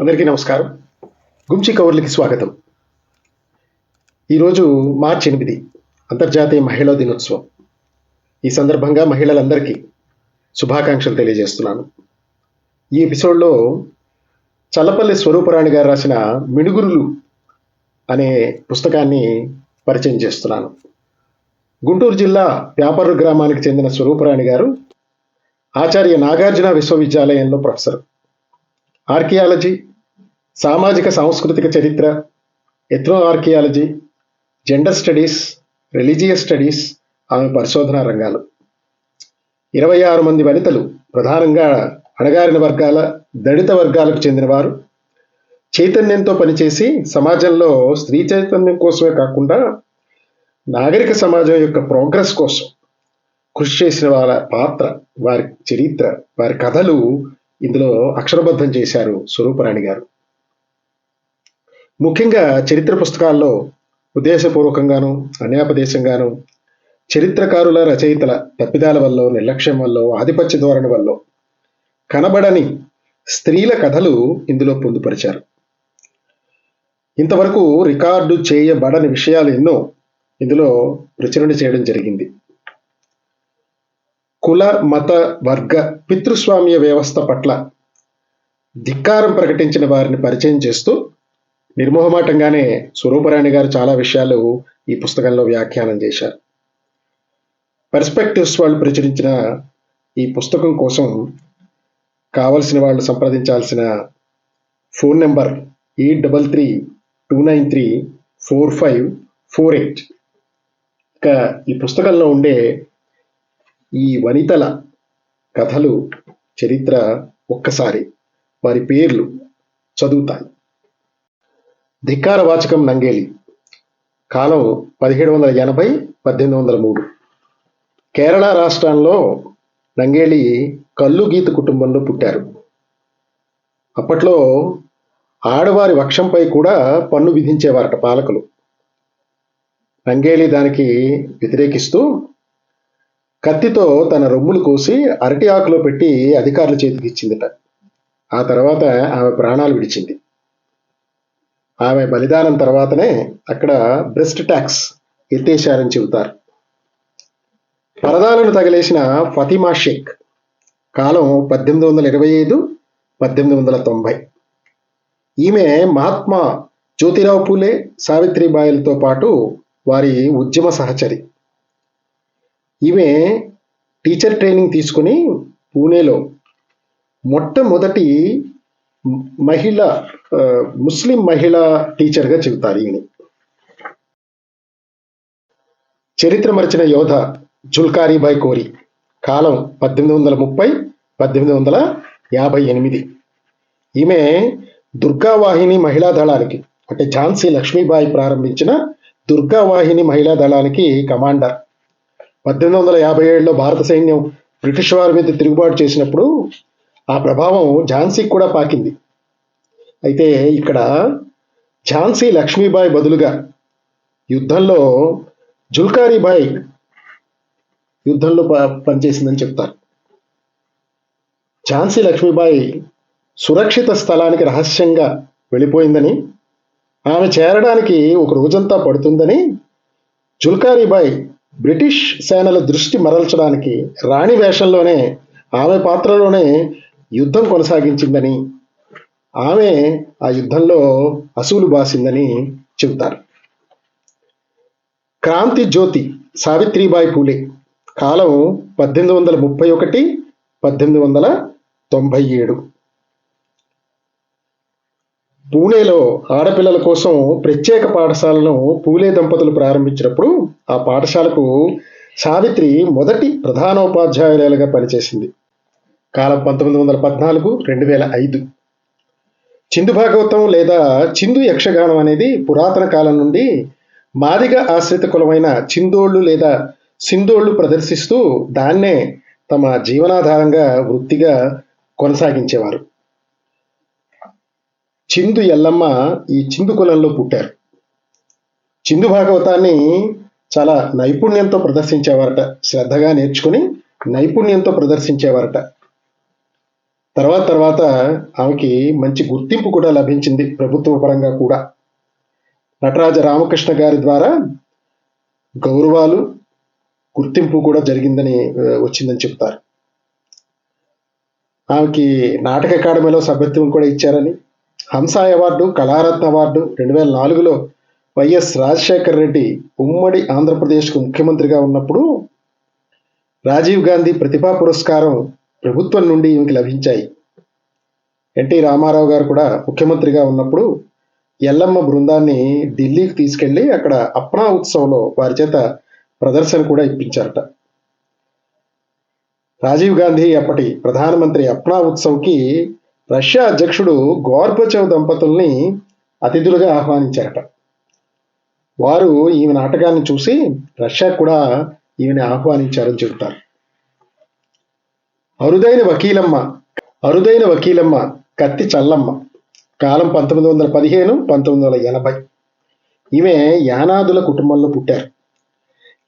అందరికీ నమస్కారం. గుంచి కవర్లకి స్వాగతం. ఈరోజు మార్చి ఎనిమిది అంతర్జాతీయ మహిళా దినోత్సవం. ఈ సందర్భంగా మహిళలందరికీ శుభాకాంక్షలు తెలియజేస్తున్నాను. ఈ ఎపిసోడ్లో చల్లపల్లి స్వరూపరాణి గారు రాసిన మిణుగురులు అనే పుస్తకాన్ని పరిచయం చేస్తున్నాను. గుంటూరు జిల్లా వ్యాపారు గ్రామానికి చెందిన స్వరూపరాణి గారు ఆచార్య నాగార్జున విశ్వవిద్యాలయంలో ప్రొఫెసర్. ఆర్కియాలజీ సామాజిక సాంస్కృతిక చరిత్ర ethno archaeology gender studies religious studies ఆమె పరిశోధనా రంగాలు. ఇరవై ఆరు మంది వనితలు ప్రధానంగా అణగారిన వర్గాల దళిత వర్గాలకు చెందినవారు. చైతన్యంతో పనిచేసి సమాజంలో స్త్రీ చైతన్యం కోసమే కాకుండా నాగరిక సమాజం యొక్క ప్రోగ్రెస్ కోసం కృషి చేసిన వాళ్ళ పాత్ర వారి చరిత్ర వారి కథలు ఇందులో అక్షరబద్ధం చేశారు స్వరూపరాణి గారు. ముఖ్యంగా చరిత్ర పుస్తకాల్లో ఉద్దేశపూర్వకంగాను అన్యాపదేశంగాను చరిత్రకారుల రచయితల తప్పిదాల వల్ల నిర్లక్ష్యం వల్ల ఆధిపత్య ధోరణ వల్ల కనబడని స్త్రీల కథలు ఇందులో పొందుపరిచారు. ఇంతవరకు రికార్డు చేయబడని విషయాలు ఎన్నో ఇందులో ప్రచురణ చేయడం జరిగింది. కుల మత వర్గ పితృస్వామ్య వ్యవస్థ పట్ల ధిక్కారం ప్రకటించిన వారిని పరిచయం చేస్తూ నిర్మోహమాటంగానే స్వరూపరాణి గారు చాలా విషయాలు ఈ పుస్తకంలో వ్యాఖ్యానం చేశారు. పర్స్పెక్టివ్స్ వాళ్ళు ప్రచురించిన ఈ పుస్తకం కోసం కావలసిన వాళ్ళు సంప్రదించాల్సిన phone number eight double three two nine three four five four eight. ఇక ఈ పుస్తకంలో ఉండే ఈ వనితల కథలు చరిత్ర ఒక్కసారి వారి పేర్లు చదువుతాయి. ధిక్కార వాచకం నంగేలి. కాలం పదిహేడు వందల ఎనభై పద్దెనిమిది వందల మూడు. కేరళ రాష్ట్రంలో నంగేలి కల్లు గీత కుటుంబంలో పుట్టారు. అప్పట్లో ఆడవారి వక్షంపై కూడా పన్ను విధించేవారట పాలకులు. నంగేలి దానికి వ్యతిరేకిస్తూ కత్తితో తన రొమ్ములు కోసి అరటి ఆకులో పెట్టి అధికారుల చేతికి ఇచ్చిందట. ఆ తర్వాత ఆమె ప్రాణాలు విడిచింది. ఆమె బలిదానం తర్వాతనే అక్కడ బ్రెస్ట్ ట్యాక్స్ ఎత్తేశారని చెబుతారు. పరదాలను తగిలేసిన ఫతిమా షేక్ కాలం పద్దెనిమిది వందల ఇరవై ఐదు పద్దెనిమిది వందల తొంభై. ఈమె మహాత్మా జ్యోతిరావు పూలే సావిత్రిబాయిలతో పాటు వారి ఉద్యమ సహచరి. ఈమె టీచర్ ట్రైనింగ్ తీసుకుని పూణేలో మొట్టమొదటి మహిళ ముస్లిం మహిళా టీచర్గా చెబుతారు ఈయన. చరిత్ర మరిచిన యోధ జుల్కారీబాయ్ కోరి కాలం పద్దెనిమిది వందల ముప్పై పద్దెనిమిది వందల యాభై ఎనిమిది. ఈమె దుర్గావాహిని మహిళా దళానికి అంటే ఝాన్సీ లక్ష్మీబాయి ప్రారంభించిన దుర్గావాహిని మహిళా దళానికి కమాండర్. పద్దెనిమిది వందల యాభై ఏడులో భారత సైన్యం బ్రిటిష్ వారి మీద తిరుగుబాటు చేసినప్పుడు ఆ ప్రభావం ఝాన్సీకి కూడా పాకింది. అయితే ఇక్కడ ఝాన్సీ లక్ష్మీబాయి బదులుగా యుద్ధంలో జుల్కారీబాయి యుద్ధంలో ప- పనిచేసిందని చెప్తారు. ఝాన్సీ లక్ష్మీబాయి సురక్షిత స్థలానికి రహస్యంగా వెళ్ళిపోయిందని ఆమె చేరడానికి ఒక రోజంతా పడుతుందని జుల్కారీబాయి బ్రిటిష్ సేనల దృష్టి మరల్చడానికి రాణి వేషంలోనే ఆమె పాత్రలోనే యుద్ధం కొనసాగించిందని ఆమె ఆ యుద్ధంలో అసూలు బాసిందని చెబుతారు. క్రాంతి జ్యోతి సావిత్రిబాయి పూలే కాలం పద్దెనిమిది వందల ముప్పై ఒకటి పద్దెనిమిది వందల తొంభై ఏడు. పూణేలో ఆడపిల్లల కోసం ప్రత్యేక పాఠశాలను పూలే దంపతులు ప్రారంభించినప్పుడు ఆ పాఠశాలకు సావిత్రి మొదటి ప్రధానోపాధ్యాయురాలుగా పనిచేసింది. కాలం పంతొమ్మిది వందల పద్నాలుగు రెండు వేల ఐదు. చిందు భాగవతం లేదా చిందు యక్షగానం అనేది పురాతన కాలం నుండి మాదిగ ఆశ్రిత కులమైన చిందోళ్ళు లేదా సిందోళ్ళు ప్రదర్శిస్తూ దాన్నే తమ జీవనాధారంగా వృత్తిగా కొనసాగించేవారు. చిందు ఎల్లమ్మ ఈ చిందు కులంలో పుట్టారు. చిందు భాగవతాన్ని చాలా నైపుణ్యంతో ప్రదర్శించేవారట. శ్రద్ధగా నేర్చుకుని నైపుణ్యంతో ప్రదర్శించేవారట. తర్వాత తర్వాత ఆమెకి మంచి గుర్తింపు కూడా లభించింది ప్రభుత్వ పరంగా కూడా. నటరాజ రామకృష్ణ గారి ద్వారా గౌరవాలు గుర్తింపు కూడా జరిగిందని వచ్చిందని చెప్తారు. ఆమెకి నాటక అకాడమీలో సభ్యత్వం కూడా ఇచ్చారని హంసా అవార్డు కళారత్న అవార్డు రెండు వేల నాలుగులో వైఎస్ రాజశేఖర్ రెడ్డి ఉమ్మడి ఆంధ్రప్రదేశ్కు ముఖ్యమంత్రిగా ఉన్నప్పుడు రాజీవ్ గాంధీ ప్రతిభా పురస్కారం ప్రభుత్వం నుండి ఈమెకి లభించాయి. ఎన్టీ రామారావు గారు కూడా ముఖ్యమంత్రిగా ఉన్నప్పుడు ఎల్లమ్మ బృందాన్ని ఢిల్లీకి తీసుకెళ్ళి అక్కడ అప్నా ఉత్సవంలో వారి చేత ప్రదర్శన కూడా ఇప్పించారట. రాజీవ్ గాంధీ అప్పటి ప్రధానమంత్రి అప్నా ఉత్సవ్కి రష్యా అధ్యక్షుడు గోర్బచవ్ దంపతుల్ని అతిథులుగా ఆహ్వానించారట. వారు ఈమె నాటకాన్ని చూసి రష్యా కూడా ఈమెను ఆహ్వానించారని చెబుతారు. అరుదైన వకీలమ్మ అరుదైన వకీలమ్మ కత్తి చల్లమ్మ. కాలం పంతొమ్మిది వందల పదిహేను పంతొమ్మిది వందల ఎనభై. ఈమె యానాదుల కుటుంబంలో పుట్టారు.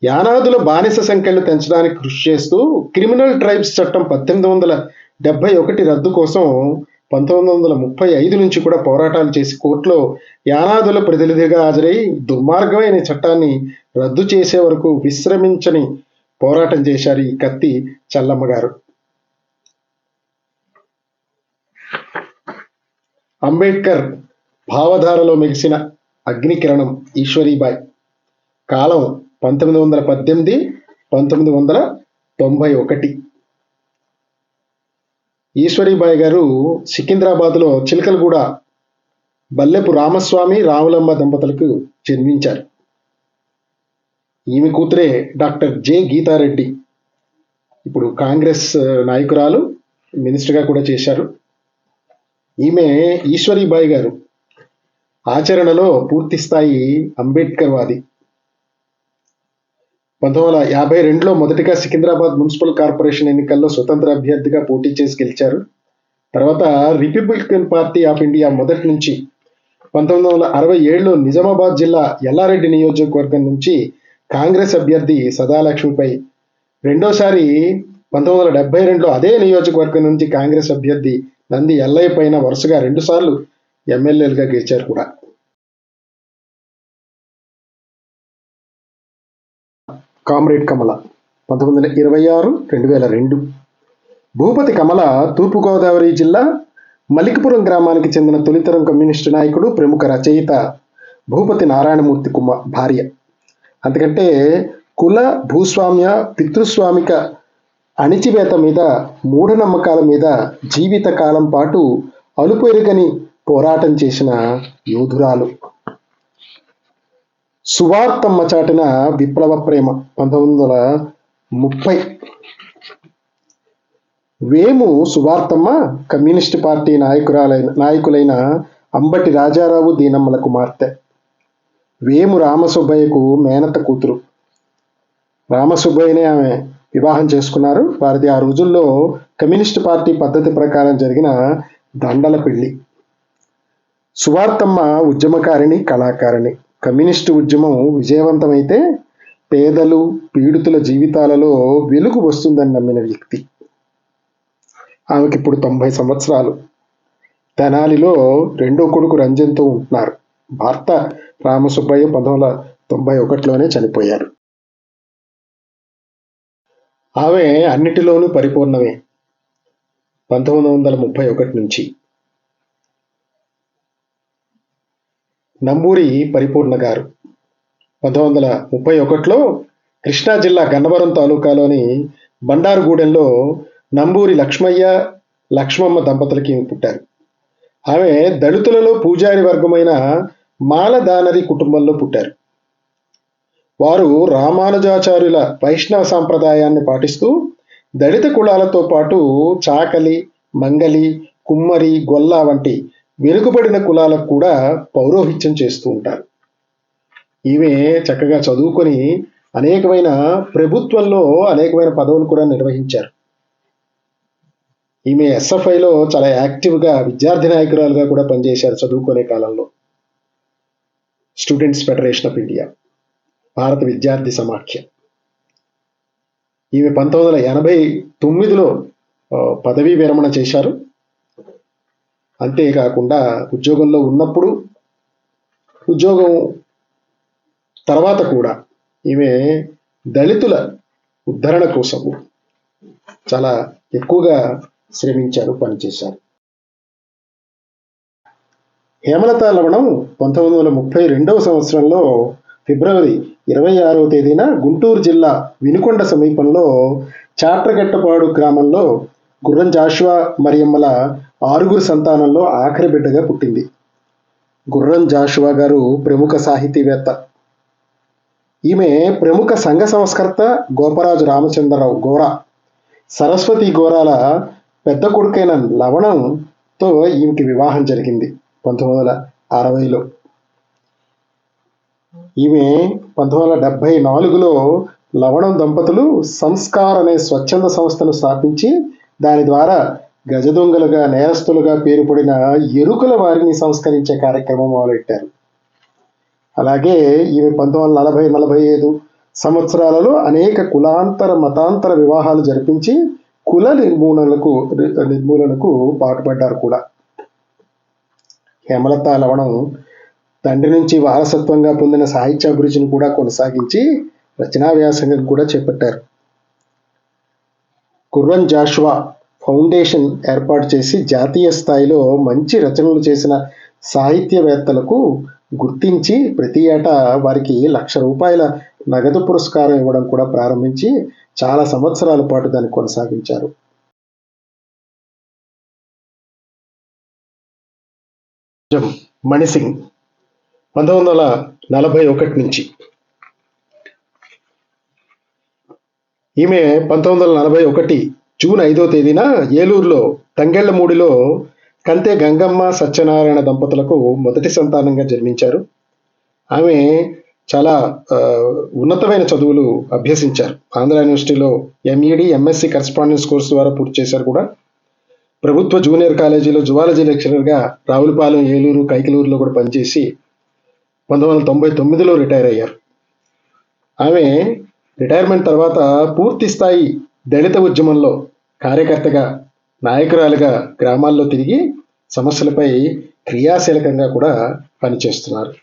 యానాదుల బానిస సంఖ్యను పెంచడానికి కృషి చేస్తూ క్రిమినల్ ట్రైబ్స్ చట్టం పద్దెనిమిది వందల డెబ్బై ఒకటి రద్దు కోసం పంతొమ్మిది వందల ముప్పై ఐదు నుంచి కూడా పోరాటాలు చేసి కోర్టులో యానాదుల ప్రతినిధిగా హాజరై దుర్మార్గమైన చట్టాన్ని రద్దు చేసే వరకు విశ్రమించని పోరాటం చేశారు ఈ కత్తి చల్లమ్మ గారు. అంబేద్కర్ భావధారలో మెలిసిన అగ్నికిరణం ఈశ్వరీబాయ్. కాలం పంతొమ్మిది వందల పద్దెనిమిది పంతొమ్మిది వందల తొంభై ఒకటి. ఈశ్వరీబాయ్ గారు సికింద్రాబాద్లో చిలకలగూడ బల్లెపు రామస్వామి రాములమ్మ దంపతులకు జన్మించారు. ఈమె కూతురే డాక్టర్ జె. గీతారెడ్డి. ఇప్పుడు కాంగ్రెస్ నాయకురాలు మినిస్టర్గా కూడా చేశారు. ఈమె ఈశ్వరీబాయి గారు. ఆచరణలో పూర్తి స్థాయి అంబేద్కర్ వాది. పంతొమ్మిది వందల యాభై రెండులో మొదటిగా సికింద్రాబాద్ మున్సిపల్ కార్పొరేషన్ ఎన్నికల్లో స్వతంత్ర అభ్యర్థిగా పోటీ చేసి గెలిచారు. తర్వాత రిపబ్లికన్ పార్టీ ఆఫ్ ఇండియా మొదటి నుంచి పంతొమ్మిది వందల అరవై ఏడులో నిజామాబాద్ జిల్లా ఎల్లారెడ్డి నియోజకవర్గం నుంచి కాంగ్రెస్ అభ్యర్థి సదాలక్ష్మిపై రెండోసారి పంతొమ్మిది వందల డెబ్బై రెండులో అదే నియోజకవర్గం నుంచి కాంగ్రెస్ అభ్యర్థి నంది ఎల్లయ్య పైన వరుసగా రెండుసార్లు ఎమ్మెల్యేలుగా గెలిచారు కూడా. కామ్రేడ్ కమల పంతొమ్మిది వందల ఇరవై ఆరు రెండు వేల రెండు. భూపతి కమల తూర్పుగోదావరి జిల్లా మలికిపురం గ్రామానికి చెందిన తొలితరం కమ్యూనిస్టు నాయకుడు ప్రముఖ రచయిత భూపతి నారాయణమూర్తి కుమ భార్య. అందుకంటే కుల భూస్వామ్య పితృస్వామిక అణిచివేత మీద మూఢనమ్మకాల మీద జీవిత కాలం పాటు అలుపెరుగని పోరాటం చేసిన యోధురాలు. సువార్తమ్మ చాటిన విప్లవ ప్రేమ పంతొమ్మిది వందల ముప్పై. వేము సువార్తమ్మ కమ్యూనిస్ట్ పార్టీ నాయకురాలైన నాయకులైన అంబటి రాజారావు దీనమ్మల కుమార్తె. వేము రామసుబ్బయ్యకు మేనత కూతురు. రామసుబ్బయ్యనే ఆమె వివాహం చేసుకున్నారు. వారిది ఆ రోజుల్లో కమ్యూనిస్ట్ పార్టీ పద్ధతి ప్రకారం జరిగిన దండల పెళ్ళి. సువార్తమ్మ ఉద్యమకారిణి కళాకారిణి. కమ్యూనిస్టు ఉద్యమం విజయవంతమైతే పేదలు పీడితుల జీవితాలలో వెలుగు వస్తుందని నమ్మిన వ్యక్తి. ఆమెకి ఇప్పుడు తొంభై సంవత్సరాలు. తెనాలిలో రెండో కొడుకు రంజన్తో ఉంటున్నారు. భర్త రామసుబ్బయ్య పంతొమ్మిది వందల తొంభై ఒకటిలోనే చనిపోయారు. ఆమె అన్నిటిలోనూ పరిపూర్ణమే. పంతొమ్మిది వందల ముప్పై ఒకటి నుంచి. నంబూరి పరిపూర్ణ గారు. పంతొమ్మిది వందల ముప్పై ఒకటిలో కృష్ణా జిల్లా గన్నవరం తాలూకాలోని బండారుగూడెంలో నంబూరి లక్ష్మయ్య లక్ష్మమ్మ దంపతులకి పుట్టారు. ఆమె దళితులలో పూజారి వర్గమైన మాలదానరి కుటుంబంలో పుట్టారు. వారు రామానుజాచార్యుల వైష్ణవ సాంప్రదాయాన్ని పాటిస్తూ దళిత కులాలతో పాటు చాకలి మంగలి కుమ్మరి గొల్ల వంటి వెనుకబడిన కులాలకు కూడా పౌరోహిత్యం చేస్తూ ఉంటారు. ఈమె చక్కగా చదువుకొని అనేకమైన ప్రభుత్వంలో అనేకమైన పదవులు కూడా నిర్వహించారు. ఈమె ఎస్ఎఫ్ఐలో చాలా యాక్టివ్గా విద్యార్థి నాయకురాలుగా కూడా పనిచేశారు చదువుకునే కాలంలో. Students Federation of India. భారత విద్యార్థి సమాఖ్య. ఈమె పంతొమ్మిది వందల ఎనభై తొమ్మిదిలో పదవీ విరమణ చేశారు. అంతేకాకుండా ఉద్యోగంలో ఉన్నప్పుడు ఉద్యోగం తర్వాత కూడా ఈమె దళితుల ఉద్ధరణ కోసం చాలా ఎక్కువగా శ్రమించారు పనిచేశారు. హేమలత లవణం పంతొమ్మిది వందల ముప్పై రెండవ సంవత్సరంలో ఫిబ్రవరి ఇరవై ఆరవ తేదీన గుంటూరు జిల్లా వినుకొండ సమీపంలో చాట్రగట్టపాడు గ్రామంలో గుర్రం జాషువా మరియమ్మల ఆరుగురు సంతానంలో ఆఖరి బిడ్డగా పుట్టింది. గుర్రం జాషువా గారు ప్రముఖ సాహితీవేత్త. ఈమె ప్రముఖ సంఘ సంస్కర్త గోపరాజు రామచంద్రరావు గోరా. సరస్వతి గోరాల పెద్ద కొడుకైన లవణంతో ఈమెకి వివాహం జరిగింది. పంతొమ్మిది వందల అరవైలో. ఈమె పంతొమ్మిది వందల డెబ్భై నాలుగులో లవణం దంపతులు సంస్కార్ అనే స్వచ్ఛంద సంస్థను స్థాపించి దాని ద్వారా గజదొంగలుగా నేరస్తులుగా పేరుపడిన ఎరుకల వారిని సంస్కరించే కార్యక్రమం మొదలెట్టారు. అలాగే ఈమె పంతొమ్మిది వందల నలభై నలభై ఐదు సంవత్సరాలలో అనేక కులాంతర మతాంతర వివాహాలు జరిపించి కుల నిర్మూలనకు నిర్మూలనకు పాటుపడ్డారు కూడా. హేమలత లవణం తండ్రి నుంచి వారసత్వంగా పొందిన సాహిత్య అభిరుచిని కూడా కొనసాగించి రచనా వ్యాసంగం కూడా చేపట్టారు. కుర్రం జాషువా ఫౌండేషన్ ఏర్పాటు చేసి జాతీయ స్థాయిలో మంచి రచనలు చేసిన సాహిత్యవేత్తలకు గుర్తించి ప్రతి ఏటా వారికి లక్ష రూపాయల నగదు పురస్కారం ఇవ్వడం కూడా ప్రారంభించి చాలా సంవత్సరాల పాటు దాన్ని కొనసాగించారు. మణిసింగ్ పంతొమ్మిది వందల నలభై ఒకటి నుంచి. ఈమె పంతొమ్మిది వందల నలభై ఒకటి జూన్ ఐదో తేదీన ఏలూరులో తంగెళ్ళమూడిలో కంతే గంగమ్మ సత్యనారాయణ దంపతులకు మొదటి సంతానంగా జన్మించారు. ఆమె చాలా ఉన్నతమైన చదువులు అభ్యసించారు. ఆంధ్ర యూనివర్సిటీలో ఎంఈడి ఎంఎస్సి కరస్పాండెన్స్ కోర్సు ద్వారా పూర్తి చేశారు కూడా. ప్రభుత్వ జూనియర్ కాలేజీలో జువాలజీ లెక్చరర్గా రావులపాలెం ఏలూరు కైకలూరులో కూడా పనిచేసి పంతొమ్మిది వందల తొంభై తొమ్మిదిలో రిటైర్ అయ్యారు. ఆమె రిటైర్మెంట్ తర్వాత పూర్తి స్థాయి దళిత ఉద్యమంలో కార్యకర్తగా నాయకురాలుగా గ్రామాల్లో తిరిగి సమస్యలపై క్రియాశీలకంగా కూడా పనిచేస్తున్నారు.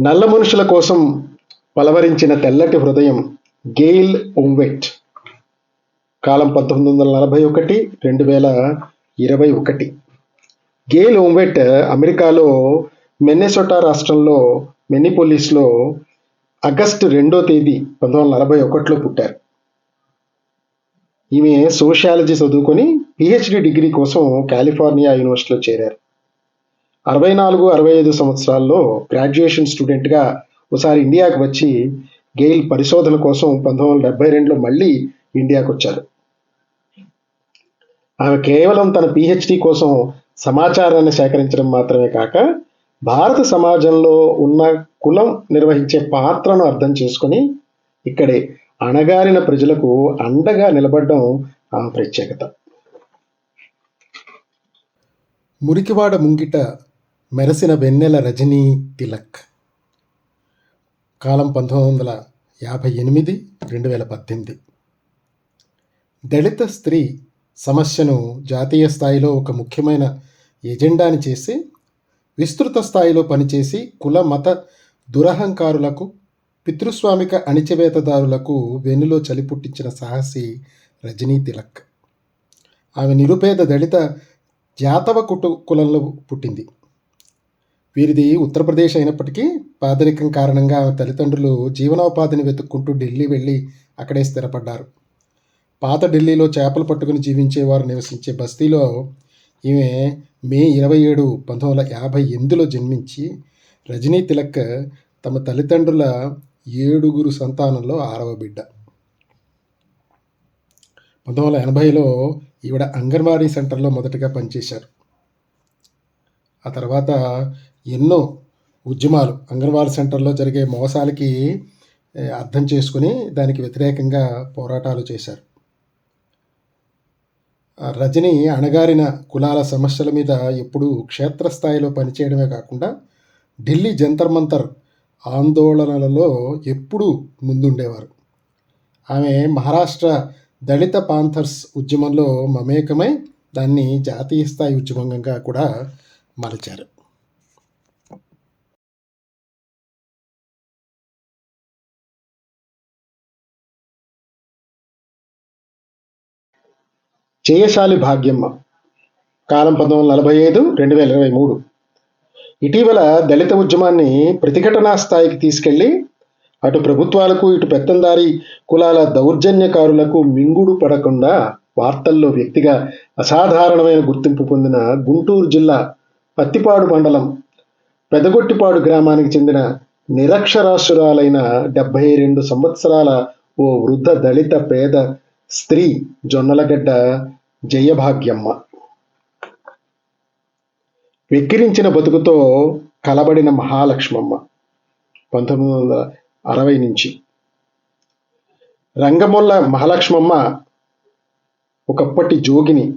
నల్ల మనుషుల కోసం పలవరించిన తెల్లటి హృదయం గెయిల్ ఉంవెట్ కాలం పంతొమ్మిది వందల నలభై ఒకటి రెండు వేల ఇరవై ఒకటి. గేల్ ఓమ్వెట్ అమెరికాలో మెన్నెసోటా రాష్ట్రంలో మెన్నిపోలిస్లో ఆగస్టు రెండో తేదీ పంతొమ్మిది వందల నలభై ఒకటిలో పుట్టారు. ఈమె సోషియాలజీ చదువుకొని పిహెచ్డి డిగ్రీ కోసం కాలిఫోర్నియా యూనివర్సిటీలో చేరారు. అరవై నాలుగు అరవై ఐదు సంవత్సరాల్లో గ్రాడ్యుయేషన్ స్టూడెంట్గా ఒకసారి ఇండియాకి వచ్చి గెయిల్ పరిశోధన కోసం పంతొమ్మిది వందల డెబ్బై రెండులో మళ్ళీ ఇండియాకు వచ్చారు. ఆమె కేవలం తన పిహెచ్డి కోసం సమాచారాన్ని సేకరించడం మాత్రమే కాక భారత సమాజంలో ఉన్న కులం నిర్వహించే పాత్రను అర్థం చేసుకొని ఇక్కడే అణగారిన ప్రజలకు అండగా నిలబడడం ఆమె ప్రత్యేకత. మురికివాడ ముంగిట మెరసిన వెన్నెల రజనీ తిలక్. కాలం పంతొమ్మిది వందల యాభై ఎనిమిది రెండు వేల పద్దెనిమిది. దళిత స్త్రీ సమస్యను జాతీయ స్థాయిలో ఒక ముఖ్యమైన ఎజెండాని చేసి విస్తృత స్థాయిలో పనిచేసి కుల మత దురహంకారులకు పితృస్వామిక అణిచివేతదారులకు వెన్నులో చలి పుట్టించిన సాహసి రజనీ తిలక్. ఆమె నిరుపేద దళిత జాతవ కుటు కులంలో పుట్టింది. వీరిది ఉత్తరప్రదేశ్ అయినప్పటికీ పేదరికం కారణంగా ఆమె తల్లిదండ్రులు జీవనోపాధిని వెతుక్కుంటూ ఢిల్లీ వెళ్ళి అక్కడే స్థిరపడ్డారు. పాత ఢిల్లీలో చేపలు పట్టుకుని జీవించేవారు నివసించే బస్తీలో ఈమె మే ఇరవై ఏడు పంతొమ్మిది వందల యాభై ఎనిమిదిలో జన్మించి రజనీ తిలక్ తమ తల్లిదండ్రుల ఏడుగురు సంతానంలో ఆరవ బిడ్డ. పంతొమ్మిది వందల ఎనభైలో ఈవిడ అంగన్వాడీ సెంటర్లో మొదటగా పనిచేశారు. ఆ తర్వాత ఎన్నో ఉద్యమాలు అంగన్వాడీ సెంటర్లో జరిగే మోసాలకి అర్థం చేసుకుని దానికి వ్యతిరేకంగా పోరాటాలు చేశారు. రజని అణగారిన కులాల సమస్యల మీద ఎప్పుడూ క్షేత్రస్థాయిలో పనిచేయడమే కాకుండా ఢిల్లీ జంతర్ మంతర్ ఆందోళనలలో ఎప్పుడూ ముందుండేవారు. ఆమె మహారాష్ట్ర దళిత పాంథర్స్ ఉద్యమంలో మమేకమై దాన్ని జాతీయ స్థాయి ఉద్యమంగా కూడా మలిచారు. జయశాలి భాగ్యమ్మ కాలం పంతొమ్మిది వందల నలభై ఐదు రెండు వేల ఇరవై మూడు. ఇటీవల దళిత ఉద్యమాన్ని ప్రతిఘటనా స్థాయికి తీసుకెళ్ళి అటు ప్రభుత్వాలకు ఇటు పెత్తందారి కులాల దౌర్జన్యకారులకు మింగుడు పడకుండా వార్తల్లో వ్యక్తిగా అసాధారణమైన గుర్తింపు పొందిన గుంటూరు జిల్లా పత్తిపాడు మండలం పెదగొట్టిపాడు గ్రామానికి చెందిన నిరక్షరాస్యురాలైన డెబ్బై రెండు సంవత్సరాల ఓ వృద్ధ దళిత పేద స్త్రీ జొన్నలగడ్డ జయభాగ్యమ్మ. వెక్కిరించిన బతుకుతో కలబడిన మహాలక్ష్మమ్మ. పంతొమ్మిది వందల అరవై నుంచి. రంగమొల్ల మహాలక్ష్మమ్మ ఒకప్పటి జోగిని.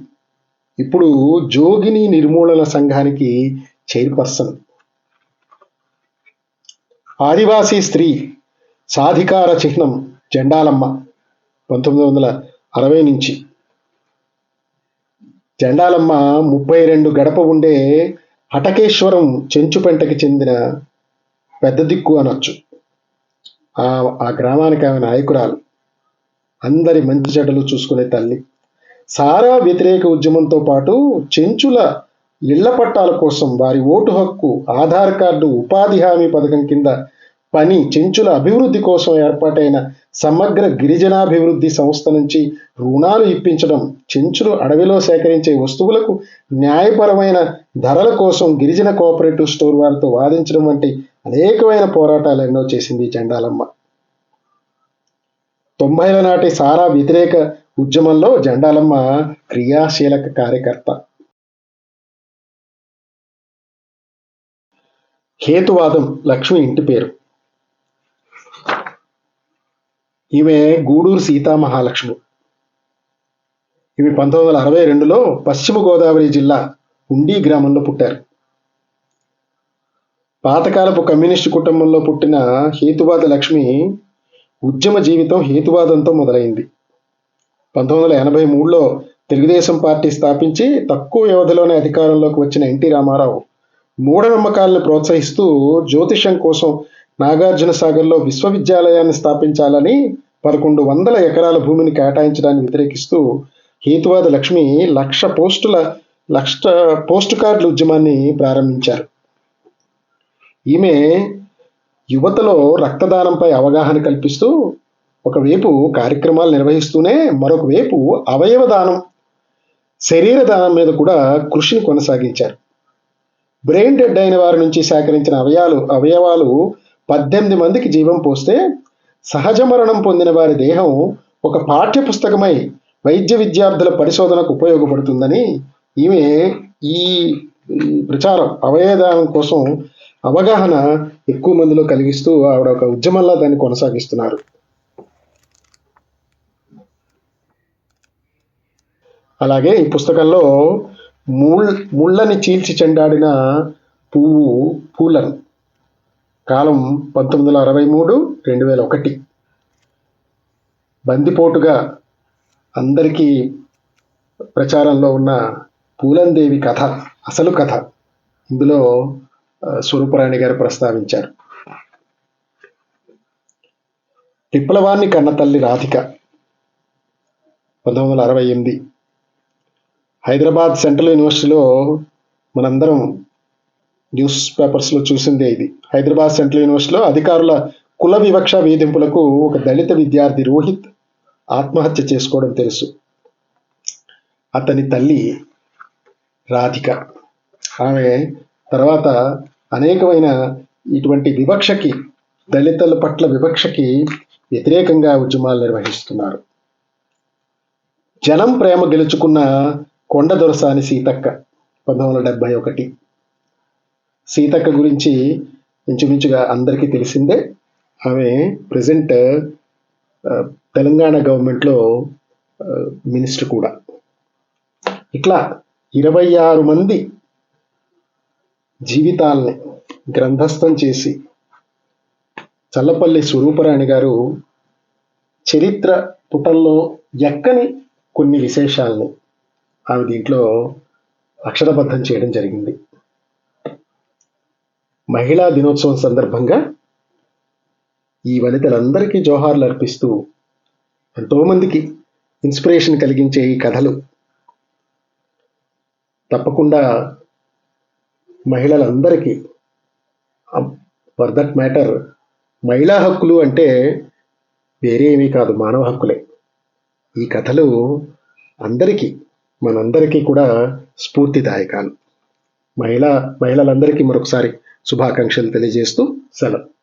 ఇప్పుడు జోగిని నిర్మూలన సంఘానికి చైర్పర్సన్. ఆదివాసీ స్త్రీ సాధికార చిహ్నం జెండాలమ్మ. పంతొమ్మిది వందల అరవై నుంచి. జెండాలమ్మ ముప్పై రెండు గడప ఉండే హటకేశ్వరం చెంచుపెంటకి చెందిన పెద్ద దిక్కు అనొచ్చు. ఆ ఆ గ్రామానికి ఆమె నాయకురాలు. అందరి మంచి చెడ్డలు చూసుకునే తల్లి. సారా వ్యతిరేక ఉద్యమంతో పాటు చెంచుల ఇళ్ళ పట్టాల కోసం వారి ఓటు హక్కు ఆధార్ కార్డు ఉపాధి హామీ పథకం కింద పని చెంచుల అభివృద్ధి కోసం ఏర్పాటైన సమగ్ర గిరిజనాభివృద్ధి సంస్థ నుంచి రుణాలు ఇప్పించడం చెంచులు అడవిలో సేకరించే వస్తువులకు న్యాయపరమైన ధరల కోసం గిరిజన కోఆపరేటివ్ స్టోర్ వారితో వాదించడం వంటి అనేకమైన పోరాటాలు ఎన్నో చేసింది జెండాలమ్మ. తొంభైల నాటి సారా వ్యతిరేక ఉద్యమంలో జెండాలమ్మ క్రియాశీలక కార్యకర్త. హేతువాదం లక్ష్మి ఇంటి పేరు. ఈమె గూడూరు సీతామహాలక్ష్మి ఈమె పంతొమ్మిది వందల అరవై రెండులో పశ్చిమ గోదావరి జిల్లా ఉండి గ్రామంలో పుట్టారు. పాతకాలపు కమ్యూనిస్టు కుటుంబంలో పుట్టిన హేతువాద లక్ష్మి ఉద్యమ జీవితం హేతువాదంతో మొదలైంది. పంతొమ్మిది వందల ఎనభై మూడులో తెలుగుదేశం పార్టీ స్థాపించి తక్కువ వ్యవధిలోనే అధికారంలోకి వచ్చిన ఎన్టీ రామారావు మూఢనమ్మకాలను ప్రోత్సహిస్తూ జ్యోతిషం కోసం నాగార్జున సాగర్లో విశ్వవిద్యాలయాన్ని స్థాపించాలని పదకొండు వందల ఎకరాల భూమిని కేటాయించడాన్ని వ్యతిరేకిస్తూ హేతువాద లక్ష్మి లక్ష పోస్టుల లక్ష పోస్ట్ కార్డుల ఉద్యమాన్ని ప్రారంభించారు. ఈమె యువతలో రక్తదానంపై అవగాహన కల్పిస్తూ ఒకవైపు కార్యక్రమాలు నిర్వహిస్తూనే మరొక వైపు అవయవ దానం శరీర దానం మీద కూడా కృషిని కొనసాగించారు. బ్రెయిన్ డెడ్ అయిన వారి నుంచి సేకరించిన అవయాలు అవయవాలు పద్దెనిమిది మందికి జీవం పోస్తే సహజ మరణం పొందిన వారి దేహం ఒక పాఠ్య పుస్తకమై వైద్య విద్యార్థుల పరిశోధనకు ఉపయోగపడుతుందని ఈమె ఈ ప్రచారం అవయదానం కోసం అవగాహన ఎక్కువ మందిలో కలిగిస్తూ ఆవిడ ఒక ఉద్యమంలా దాన్ని కొనసాగిస్తున్నారు. అలాగే ఈ పుస్తకంలో మూళ్ ముళ్ళని చీల్చి చెండాడిన పువ్వు పూలను కాలం పంతొమ్మిది వందల అరవై మూడు రెండు వేల ఒకటి. బందిపోటుగా అందరికీ ప్రచారంలో ఉన్న పూలందేవి కథ అసలు కథ ఇందులో స్వరూపరాణి గారు ప్రస్తావించారు. విప్లవాన్ని కన్న తల్లి రాధిక పంతొమ్మిది వందల అరవై ఎనిమిది. హైదరాబాద్ సెంట్రల్ యూనివర్సిటీలో మనందరం న్యూస్ పేపర్స్లో చూసిందే ఇది. హైదరాబాద్ సెంట్రల్ యూనివర్సిటీలో అధికారుల కుల వివక్ష వేధింపులకు ఒక దళిత విద్యార్థి రోహిత్ ఆత్మహత్య చేసుకోవడం తెలుసు. అతని తల్లి రాధిక. ఆమె తర్వాత అనేకమైన ఇటువంటి వివక్షకి దళితుల పట్ల వివక్షకి వ్యతిరేకంగా ఉద్యమాలు నిర్వహిస్తున్నారు. జనం ప్రేమ గెలుచుకున్న కొండ దొరసాని సీతక్క పంతొమ్మిది వందల డెబ్బై ఒకటి. సీతక్క గురించి ఇంచుమించుగా అందరికీ తెలిసిందే. ఆమె ప్రజెంట్ తెలంగాణ గవర్నమెంట్లో మినిస్టర్ కూడా. ఇట్లా ఇరవై ఆరు మంది జీవితాలని గ్రంథస్థం చేసి చల్లపల్లి స్వరూపరాణి గారు చరిత్ర పుటల్లో ఎక్కని కొన్ని విశేషాలని ఆమె దీంట్లో అక్షరబద్ధం చేయడం జరిగింది. మహిళా దినోత్సవం సందర్భంగా ఈ వనితలందరికీ జోహార్లు అర్పిస్తూ ఎంతోమందికి ఇన్స్పిరేషన్ కలిగించే ఈ కథలు. తప్పకుండా మహిళలందరికీ ఫర్ దట్ మ్యాటర్ మహిళా హక్కులు అంటే వేరేమీ కాదు మానవ హక్కులే. ఈ కథలు అందరికీ మనందరికీ కూడా స్ఫూర్తిదాయకాలు. మహిళా మహిళలందరికీ మరొకసారి శుభాకాంక్షలు తెలియజేస్తూ సెలవు.